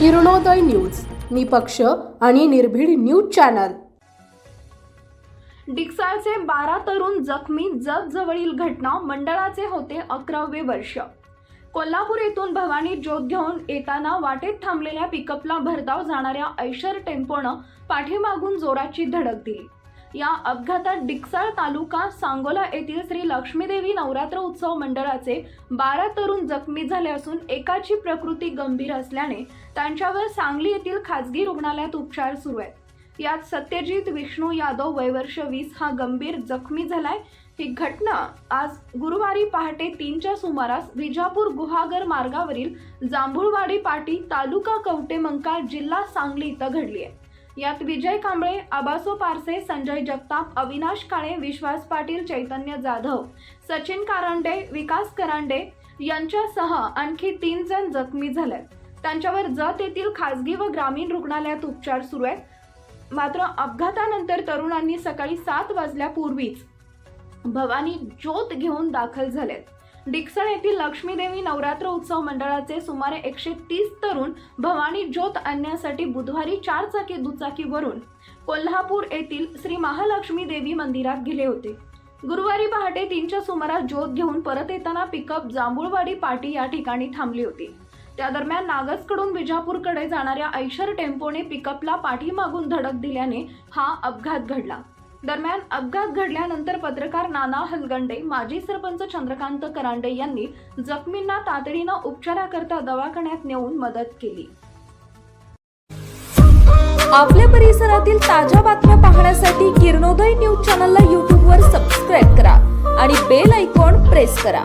Kiranoday news निपक्ष आणि निर्भीड न्यूज चॅनल. डिक्साळचे बारा तरुण जखमी जगजवळील घटना मंडळाचे होते अकरावे वर्ष. कोल्हापूर येथून भवानी ज्योत घेऊन येताना वाटेत थांबलेल्या पिकअपला भरधाव जाणाऱ्या ऐशर टेम्पोनं पाठीमागून जोराची धडक दिली. या अपघातात डिक्साळ तालुका सांगोला येथील श्री लक्ष्मीदेवी नवरात्र उत्सव मंडळाचे बारा तरुण जखमी झाले असून एकाची प्रकृती गंभीर असल्याने त्यांच्यावर सांगली येथील खासगी रुग्णालयात उपचार सुरू आहेत. यात सत्यजित विष्णू यादव वयवर्ष वीस हा गंभीर जखमी झालाय. ही घटना आज गुरुवारी पहाटे तीनच्या सुमारास विजापूर गुहागर मार्गावरील जांभूळवाडी पाटी तालुका कवटेमंकाळ जिल्हा सांगली इथं घडली आहे. यात विजय कांबळे आबासो पारसे संजय जगताप अविनाश काळे विश्वास पाटील चैतन्य जाधव सचिन कारंडे विकास करांडे यांच्यासह आणखी तीन जण जखमी झाले त्यांच्यावर जत येथील खासगी व ग्रामीण रुग्णालयात उपचार सुरू आहेत. मात्र अपघातानंतर तरुणांनी सकाळी सात वाजल्यापूर्वीच भवानी ज्योत घेऊन दाखल झालेत. डिक्सण येथील लक्ष्मीदेवी नवरात्र उत्सव मंडळाचे सुमारे एकशे तीस तरुण भवानी ज्योत आणण्यासाठी बुधवारी चार चाकी दुचाकीवरून कोल्हापूर येथील श्री महालक्ष्मी देवी मंदिरात गेले होते. गुरुवारी पहाटे तीनच्या सुमारास ज्योत घेऊन परत येताना पिकअप जांभूळवाडी पाटी या ठिकाणी थांबली होती. त्या दरम्यान नागसकडून विजापूरकडे जाणाऱ्या ऐशर टेम्पोने पिकअपला पाठीमागून धडक दिल्याने हा अपघात घडला. दरम्यान अपघात घडल्यानंतर पत्रकार नाना हलगंडे माजी सरपंच चंद्रकांत करांडे यांनी जखमींना तातडीनं उपचाराकरता दवाखान्यात नेऊन मदत केली. आपल्या परिसरातील ताज्या बातम्या पाहण्यासाठी किरणोदय न्यूज चॅनलला यूट्यूबवर सबस्क्राईब करा आणि बेल ऐकॉन प्रेस करा.